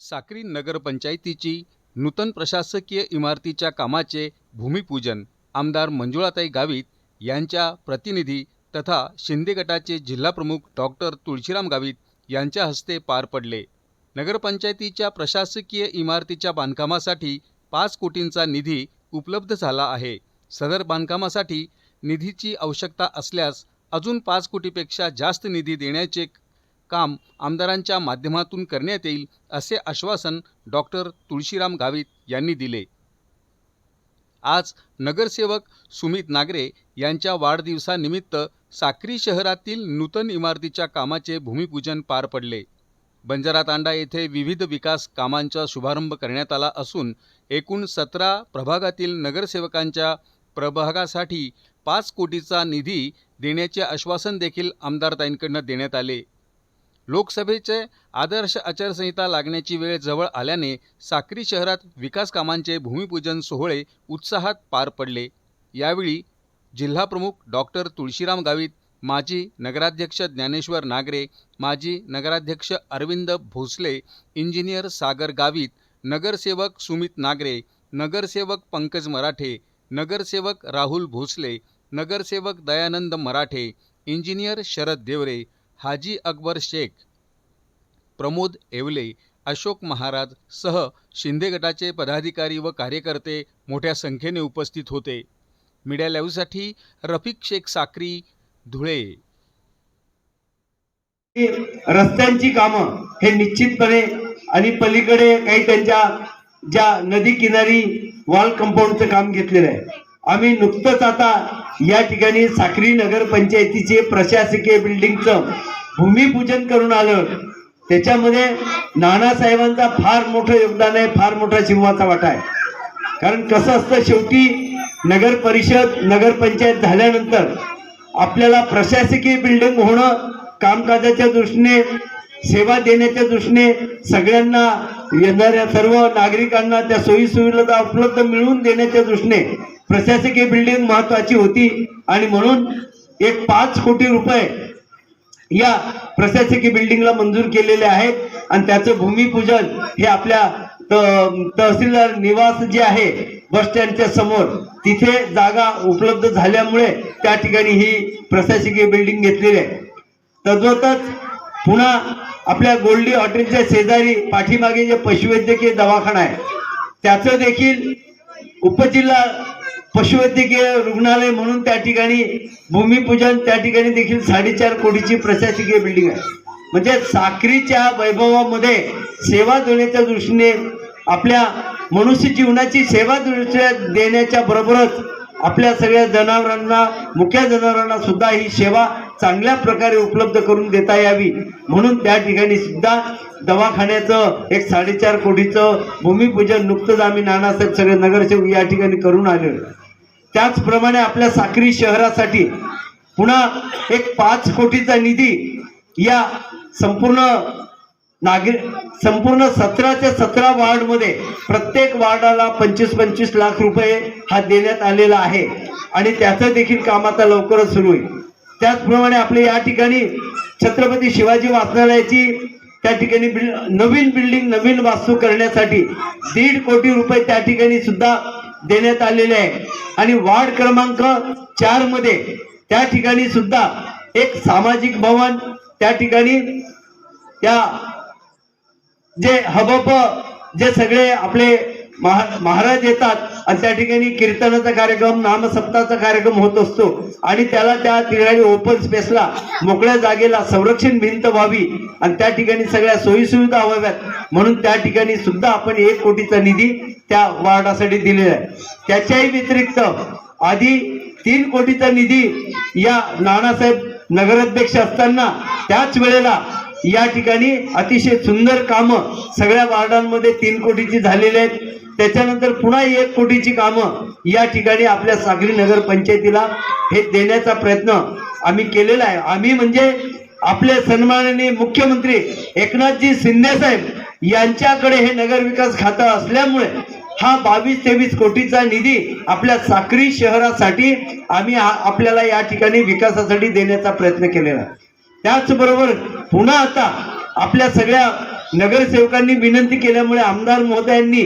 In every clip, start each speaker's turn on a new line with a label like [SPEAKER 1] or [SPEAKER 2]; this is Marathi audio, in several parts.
[SPEAKER 1] साक्री नगरपंचायतीची नूतन प्रशासकीय इमारतीच्या कामाचे भूमिपूजन आमदार मंजुळाताई गावित यांच्या प्रतिनिधी तथा शिंदे गटाचे जिल्हाप्रमुख डॉक्टर तुळशीराम गावित यांच्या हस्ते पार पडले. नगरपंचायतीच्या प्रशासकीय इमारतीच्या बांधकामासाठी पाच कोटींचा निधी उपलब्ध झाला आहे. सदर बांधकामासाठी निधीची आवश्यकता असल्यास अजून पाच कोटीपेक्षा जास्त निधी देण्याचे काम आमदारांच्या माध्यमातून करण्यात येईल असे आश्वासन डॉक्टर तुळशीराम गावित यांनी दिले. आज नगरसेवक सुमित नागरे यांच्या वाढदिवसानिमित्त साक्री शहरातील नूतन इमारतीच्या कामाचे भूमिपूजन पार पडले. बंजारा तांडा येथे विविध विकास कामांचा शुभारंभ करण्यात आला असून एकूण सतरा प्रभागातील नगरसेवकांच्या प्रभागासाठी पाच कोटीचा निधी देण्याचे आश्वासन देखील आमदारताईंकडनं देण्यात आले. लोकसभेचे आदर्श आचारसंहिता लागण्याची वेळ जवळ आल्याने साक्री शहरात विकास कामांचे भूमिपूजन सोहळे उत्साहात पार पडले. यावेळी जिल्हाप्रमुख डॉक्टर तुळशीराम गावित माजी नगराध्यक्ष ज्ञानेश्वर नागरे माजी नगराध्यक्ष अरविंद भोसले इंजिनियर सागर गावित नगरसेवक सुमित नागरे नगरसेवक पंकज मराठे नगरसेवक राहुल भोसले नगरसेवक दयानंद मराठे इंजिनियर शरद देवरे हाजी अकबर शेख प्रमोद येवले अशोक महाराज सह शिंदे गटाचे पदाधिकारी व कार्यकर्ते मोठ्या संख्येने उपस्थित होते. मीडिया लाईव्हसाठी रफिक शेख साक्री धुळे.
[SPEAKER 2] रस्त्यांची कामं हे निश्चितपणे आणि पलीकडे काही त्यांच्या ज्या नदी किनारी वॉल कंपाऊंडचं काम घेतलेलं आहे. आम्ही नुकतंच आता या ठिकाणी साक्री नगर पंचायतीचे प्रशासकीय बिल्डिंगचं भूमिपूजन करून आलं. त्याच्यामध्ये नानासाहेबांचा फार मोठं योगदान आहे फार मोठा शिवाचा वाटा आहे. कारण कसं असतं शेवटी नगर परिषद नगरपंचायत झाल्यानंतर आपल्याला प्रशासकीय बिल्डिंग होणं कामकाजाच्या दृष्टीने सेवा देण्याच्या दृष्टीने सगळ्यांना येणाऱ्या सर्व नागरिकांना त्या सोयी सुविधा उपलब्ध मिळवून देण्याच्या दृष्टीने प्रशासकीय बिल्डिंग महत्वाची होती. आणि म्हणून एक पाच कोटी रुपये या प्रशासकीय बिल्डिंगला मंजूर केलेले आहेत. आणि त्याचं भूमिपूजन हे आपल्या त- तहसीलदार निवास जे आहे बस स्टँडच्या समोर तिथे जागा उपलब्ध झाल्यामुळे त्या ठिकाणी ही प्रशासकीय बिल्डिंग घेतलेली आहे. तद्वतच पुन्हा आपल्या गोल्डी हॉटेलच्या शेजारी पाठीमागे जे पशुवैद्यकीय दवाखाना आहे त्याचं देखील उपजिल्हा पशुवैद्यकीय रुग्णालय म्हणून त्या ठिकाणी भूमिपूजन त्या ठिकाणी देखील साडेचार कोटीची प्रशासकीय बिल्डिंग आहे. म्हणजे साखरीच्या वैभवामध्ये सेवा देण्याच्या दृष्टीने आपल्या मनुष्य जीवनाची सेवा दृष्ट्या देण्याच्या बरोबरच आपल्या सगळ्या जनावरांना मुख्या जनावरांना सुद्धा ही सेवा चांगल्या प्रकारे उपलब्ध करून देता यावी. म्हणून त्या ठिकाणी सुद्धा दवाखान्याचं एक साडेचार कोटीचं भूमिपूजन नुकतंच आम्ही नानासाहेब सगळे नगरसेवक या ठिकाणी करून आलेलो त्याचप्रमाणे आपल्या साक्री शहरासाठी पुन्हा एक पाच कोटीचा निधी या संपूर्ण नागरिक संपूर्ण सतराच्या सतरा वार्डमध्ये प्रत्येक वार्डाला पंचवीस पंचवीस लाख रुपये हा देण्यात आलेला आहे. आणि त्याचं देखील काम आता लवकरच सुरू होईल. त्याचप्रमाणे आपले या ठिकाणी छत्रपती शिवाजी वाचनालयाची त्या ठिकाणी बिल्ड नवीन बिल्डिंग नवीन वास्तू करण्यासाठी दीड कोटी रुपये त्या ठिकाणी सुद्धा देण्यात आलेले आहे. आणि वार्ड क्रमांक चारमध्ये त्या ठिकाणी सुद्धा एक सामाजिक भवन त्या ठिकाणी त्या जे हबप जे सगळे आपले महा महाराज येतात आणि त्या ठिकाणी कीर्तनाचा कार्यक्रम नामसप्ताचा कार्यक्रम होत असतो. आणि त्याला त्या ठिकाणी ओपन स्पेसला मोकळ्या जागेला संरक्षण भिंत व्हावी. आणि त्या ठिकाणी सगळ्या सोयीसुविधा व्हाव्यात. म्हणून त्या ठिकाणी सुद्धा आपण एक कोटीचा निधी त्या वार्डासाठी दिलेला आहे. त्याच्याही व्यतिरिक्त आधी तीन कोटीचा निधी या नानासाहेब नगराध्यक्ष असताना त्याच वेळेला या ठिकाणी अतिशय सुंदर कामं सगळ्या वार्डांमध्ये तीन कोटीची झालेली आहेत. त्याच्यानंतर पुन्हा एक कोटीची कामं या ठिकाणी आपल्या सागरी नगर पंचायतीला हे देण्याचा प्रयत्न आम्ही केलेला आहे. आम्ही म्हणजे आपले सन्माननीय मुख्यमंत्री एकनाथजी शिंदे साहेब यांच्याकडे हे नगर विकास खातं असल्यामुळे हा बावीस तेवीस कोटीचा निधी आपल्या साक्री शहरासाठी आम्ही आपल्याला या ठिकाणी विकासासाठी देण्याचा प्रयत्न केलेला आहे. त्याचबरोबर पुन्हा आता आपल्या सगळ्या नगरसेवकांनी विनंती केल्यामुळे आमदार महोदयांनी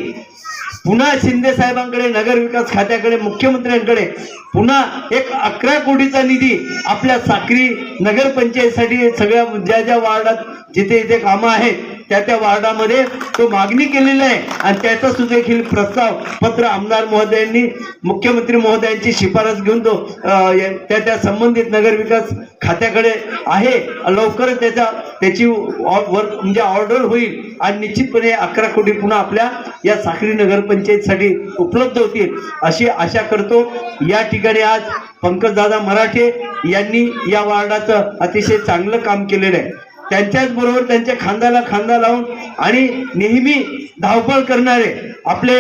[SPEAKER 2] पुन्हा शिंदे साहेबांकडे नगर विकास खात्याकडे मुख्यमंत्र्यांकडे पुन्हा एक अकरा कोटीचा निधी आपल्या साक्री नगरपंचायतीसाठी सगळ्या ज्या ज्या वार्डात जिथे इथे कामं आहेत त्या त्या वार्डामध्ये तो मागणी केलेला आहे. आणि त्याचा सुदेखील देखील प्रस्ताव पत्र आमदार महोदयांनी मुख्यमंत्री महोदयांची शिफारस घेऊन तो त्या त्या संबंधित नगर विकास खात्याकडे आहे. लवकरच त्याचा त्याची वर्क म्हणजे ऑर्डर होईल. आणि निश्चितपणे अकरा कोटी पुन्हा आपल्या या साखरी नगरपंचायतीसाठी उपलब्ध होतील. अशी आशा करतो. या ठिकाणी आज पंकजदादा मराठे यांनी या वार्डाचं अतिशय चांगलं काम केलेलं आहे. त्यांच्याच बरोबर त्यांच्या खांद्याला खांदा लावून आणि नेहमी धावपळ करणारे आपले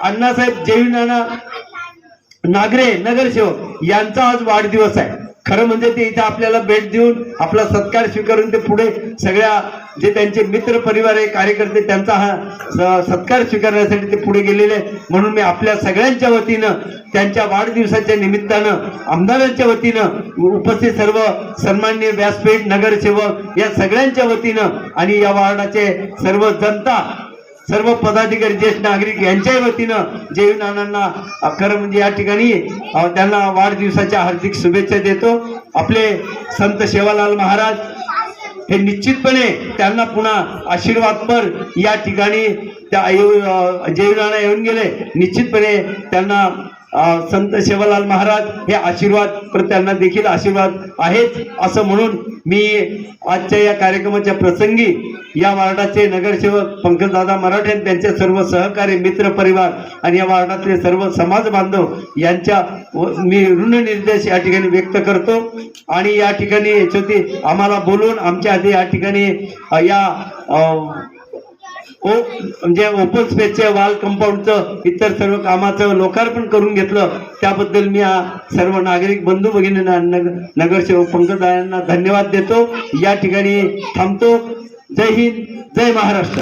[SPEAKER 2] अण्णासाहेब जैविनाना नागरे नगरसेवक यांचा आज वाढदिवस आहे. खरं म्हणजे ते इथे आपल्याला भेट देऊन आपला सत्कार स्वीकारून ते पुढे सगळ्या जे त्यांचे मित्र परिवार आहे कार्यकर्ते त्यांचा हा स- सत्कार स्वीकारण्यासाठी ते पुढे गेलेले आहेत. म्हणून मी आपल्या सगळ्यांच्या वतीनं त्यांच्या वाढदिवसाच्या निमित्तानं आमदारांच्या वतीनं उपस्थित सर्व सन्माननीय व्यासपीठ नगरसेवक या सगळ्यांच्या वतीनं आणि या वार्डाचे सर्व जनता सर्व पदाधिकारी ज्येष्ठ नागरिक यांच्याही वतीनं जयनानांना खरं म्हणजे या ठिकाणी त्यांना वाढदिवसाच्या हार्दिक शुभेच्छा देतो. आपले संत सेवालाल महाराज हे निश्चितपणे त्यांना पुन्हा आशीर्वादपर या ठिकाणी त्या जेवणाला येऊन गेले. निश्चितपणे त्यांना संत शेवालाल महाराज हे आशीर्वाद पर त्यांना देखील आशीर्वाद आहेत असं म्हणून मी आजच्या या कार्यक्रमाच्या प्रसंगी या वार्डाचे नगरसेवक पंकजदादा मराठे आणि त्यांचे सर्व सहकारी मित्र परिवार आणि या वार्डातले सर्व समाज बांधव यांच्या व- मी ऋणनिर्देश या ठिकाणी व्यक्त करतो. आणि या ठिकाणी याच्यावरती आम्हाला बोलून आमच्या आधी या ठिकाणी या हो, म्हणजे ओपन स्पेसच्या वाल कंपाऊंडचं इतर सर्व कामाचं लोकार्पण करून घेतलं. त्याबद्दल मी सर्व नागरिक बंधू भगिनींना नग नगरसेवक पंकजदारांना धन्यवाद देतो. या ठिकाणी थांबतो. जय हिंद जय महाराष्ट्र.